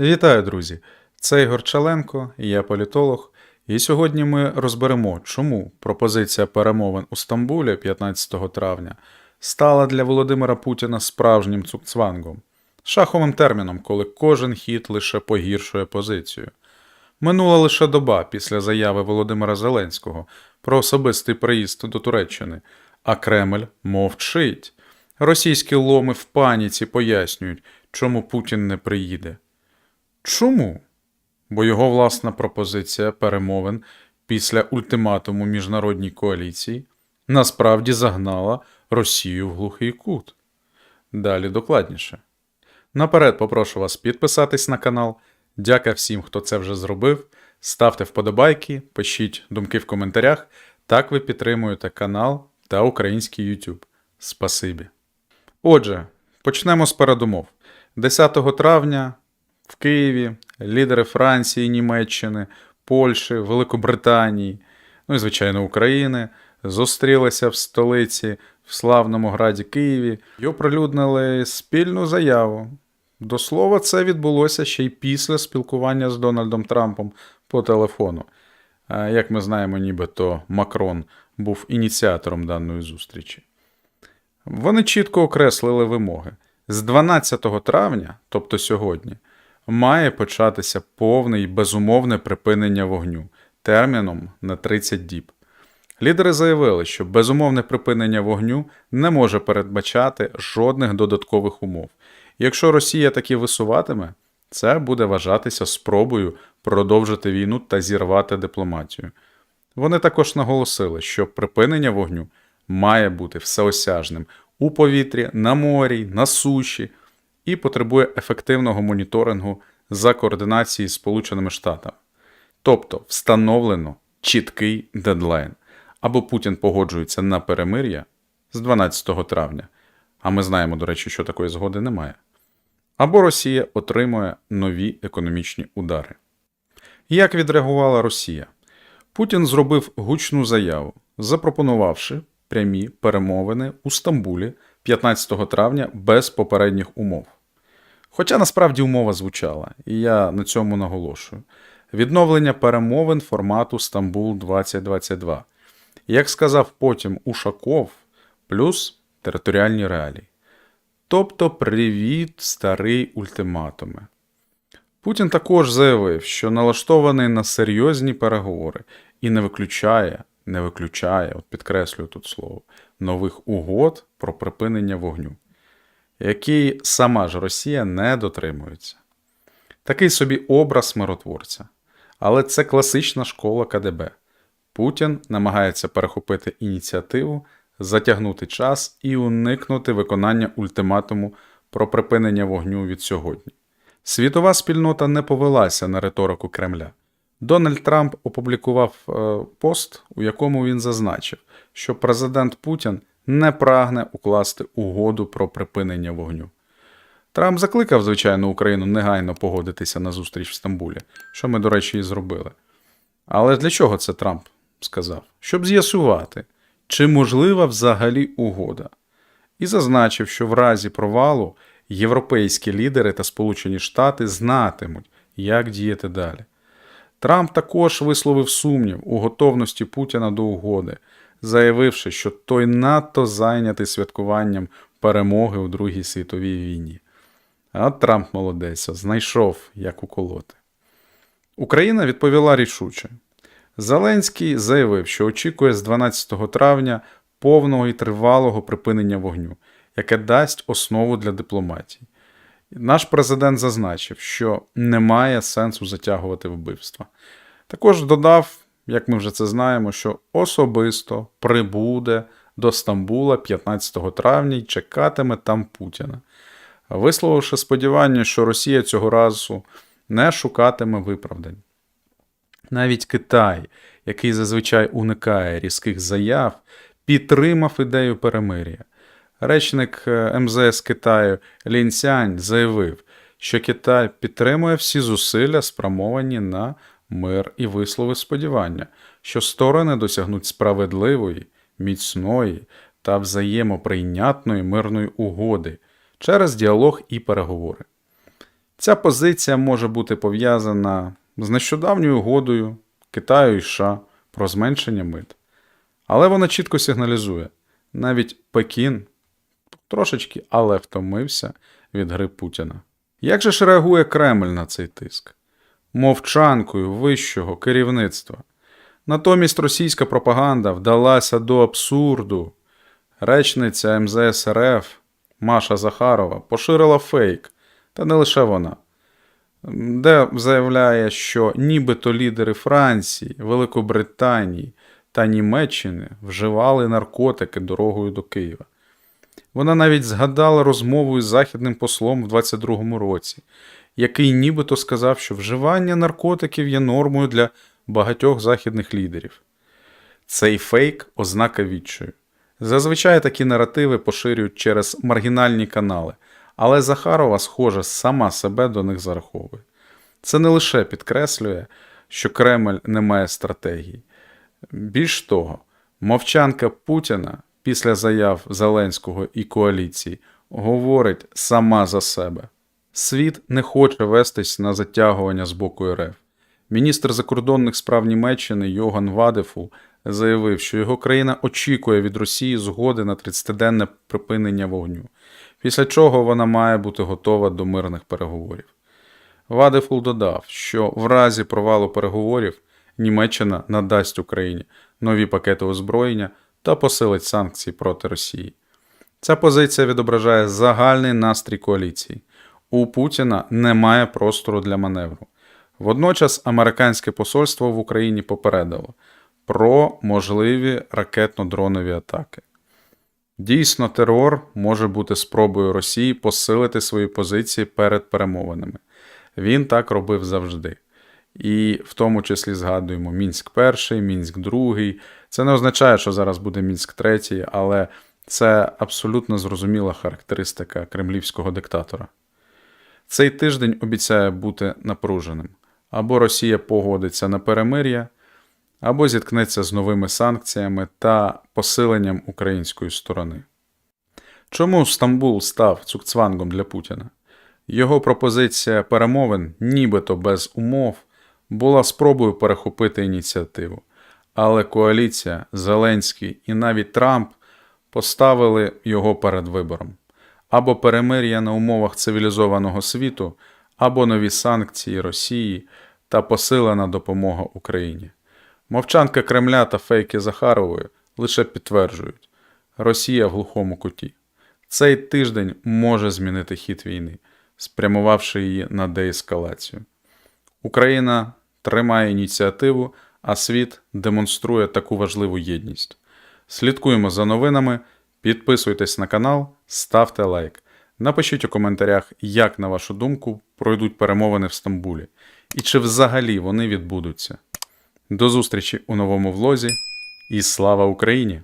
Вітаю, друзі! Це Ігор Чаленко, я політолог, і сьогодні ми розберемо, чому пропозиція перемовин у Стамбулі 15 травня стала для Володимира Путіна справжнім цукцвангом, шаховим терміном, коли кожен хід лише погіршує позицію. Минула лише доба після заяви Володимира Зеленського про особистий приїзд до Туреччини, а Кремль мовчить. Російські ломи в паніці пояснюють, чому Путін не приїде. Чому? Бо його власна пропозиція перемовин після ультиматуму міжнародній коаліції насправді загнала Росію в глухий кут. Далі докладніше. Наперед попрошу вас підписатись на канал. Дяка всім, хто це вже зробив. Ставте вподобайки, пишіть думки в коментарях. Так ви підтримуєте канал та український YouTube. Спасибі. Отже, почнемо з передумов. 10 травня в Києві лідери Франції, Німеччини, Польщі, Великобританії, ну і, звичайно, України зустрілися в столиці в славному граді Києві і оприлюднили спільну заяву. До слова, це відбулося ще й після спілкування з Дональдом Трампом по телефону. Як ми знаємо, нібито Макрон був ініціатором даної зустрічі. Вони чітко окреслили вимоги. З 12 травня, тобто сьогодні, має початися повне і безумовне припинення вогню терміном на 30 діб. Лідери заявили, що безумовне припинення вогню не може передбачати жодних додаткових умов. Якщо Росія таки висуватиме, це буде вважатися спробою продовжити війну та зірвати дипломатію. Вони також наголосили, що припинення вогню має бути всеосяжним у повітрі, на морі, на суші і потребує ефективного моніторингу за координації з Сполученими Штатами. Тобто встановлено чіткий дедлайн. Або Путін погоджується на перемир'я з 12 травня, а ми знаємо, до речі, що такої згоди немає. Або Росія отримує нові економічні удари. Як відреагувала Росія? Путін зробив гучну заяву, запропонувавши прямі перемовини у Стамбулі 15 травня без попередніх умов. Хоча насправді умова звучала, і я на цьому наголошую: відновлення перемовин формату Стамбул 2022. Як сказав потім Ушаков, плюс територіальні реалії. Тобто привіт, старий ультиматуми. Путін також заявив, що налаштований на серйозні переговори і не виключає, не виключає, от підкреслюю тут слово, нових угод про припинення вогню, які сама ж Росія не дотримується. Такий собі образ миротворця. Але це класична школа КДБ. Путін намагається перехопити ініціативу, затягнути час і уникнути виконання ультиматуму про припинення вогню від сьогодні. Світова спільнота не повелася на риторику Кремля. Дональд Трамп опублікував е, пост, у якому він зазначив, що президент Путін не прагне укласти угоду про припинення вогню. Трамп закликав, звичайно, Україну негайно погодитися на зустріч в Стамбулі, що ми, до речі, і зробили. Але для чого це Трамп сказав? Щоб з'ясувати, чи можлива взагалі угода, і зазначив, що в разі провалу європейські лідери та Сполучені Штати знатимуть, як діяти далі. Трамп також висловив сумнів у готовності Путіна до угоди, заявивши, що той надто зайнятий святкуванням перемоги у Другій світовій війні. А Трамп молодець, знайшов, як уколоти. Україна відповіла рішуче. Зеленський заявив, що очікує з 12 травня повного і тривалого припинення вогню, яке дасть основу для дипломатії. Наш президент зазначив, що немає сенсу затягувати вбивства. Також додав, як ми вже це знаємо, що особисто прибуде до Стамбула 15 травня і чекатиме там Путіна, висловивши сподівання, що Росія цього разу не шукатиме виправдань. Навіть Китай, який зазвичай уникає різких заяв, підтримав ідею перемир'я. Речник е, МЗС Китаю Лін Сянь заявив, що Китай підтримує всі зусилля, спрямовані на мир і висловив сподівання, що сторони досягнуть справедливої, міцної та взаємоприйнятної мирної угоди через діалог і переговори. Ця позиція може бути пов'язана з нещодавньою угодою Китаю і США про зменшення мит. Але вона чітко сигналізує, навіть Пекін трошечки, але втомився від гри Путіна. Як же ж реагує Кремль на цей тиск? Мовчанкою вищого керівництва. Натомість російська пропаганда вдалася до абсурду. Речниця МЗС РФ Маша Захарова поширила фейк, та не лише вона, де заявляє, що нібито лідери Франції, Великобританії та Німеччини вживали наркотики дорогою до Києва. Вона навіть згадала розмову із західним послом в 22-му році, який нібито сказав, що вживання наркотиків є нормою для багатьох західних лідерів. Цей фейк ознака відчаю. Зазвичай такі наративи поширюють через маргінальні канали, але Захарова, схоже, сама себе до них зараховує. Це не лише підкреслює, що Кремль не має стратегії. Більш того, мовчанка Путіна після заяв Зеленського і коаліції говорить сама за себе. Світ не хоче вестись на затягування з боку РФ. Міністр закордонних справ Німеччини Йоган Вадефул заявив, що його країна очікує від Росії згоди на 30-денне припинення вогню, після чого вона має бути готова до мирних переговорів. Вадефул додав, що в разі провалу переговорів Німеччина надасть Україні нові пакети озброєння та посилить санкції проти Росії. Ця позиція відображає загальний настрій коаліції. У Путіна немає простору для маневру. Водночас американське посольство в Україні попередило про можливі ракетно-дронові атаки. Дійсно, терор може бути спробою Росії посилити свої позиції перед перемовинами. Він так робив завжди. І в тому числі згадуємо Мінськ перший, Мінськ другий. Це не означає, що зараз буде Мінськ третій, але це абсолютно зрозуміла характеристика кремлівського диктатора. Цей тиждень обіцяє бути напруженим. Або Росія погодиться на перемир'я, або зіткнеться з новими санкціями та посиленням української сторони. Чому Стамбул став цукцвангом для Путіна? Його пропозиція перемовин, нібито без умов, була спробою перехопити ініціативу. Але коаліція, Зеленський і навіть Трамп поставили його перед вибором або перемир'я на умовах цивілізованого світу, або нові санкції Росії та посилена допомога Україні. Мовчанка Кремля та фейки Захарової лише підтверджують, Росія в глухому куті. Цей тиждень може змінити хід війни, спрямувавши її на деескалацію. Україна тримає ініціативу, а світ демонструє таку важливу єдність. Слідкуємо за новинами, підписуйтесь на канал, ставте лайк. Напишіть у коментарях, як, на вашу думку, пройдуть перемовини в Стамбулі і чи взагалі вони відбудуться. До зустрічі у новому влозі і слава Україні!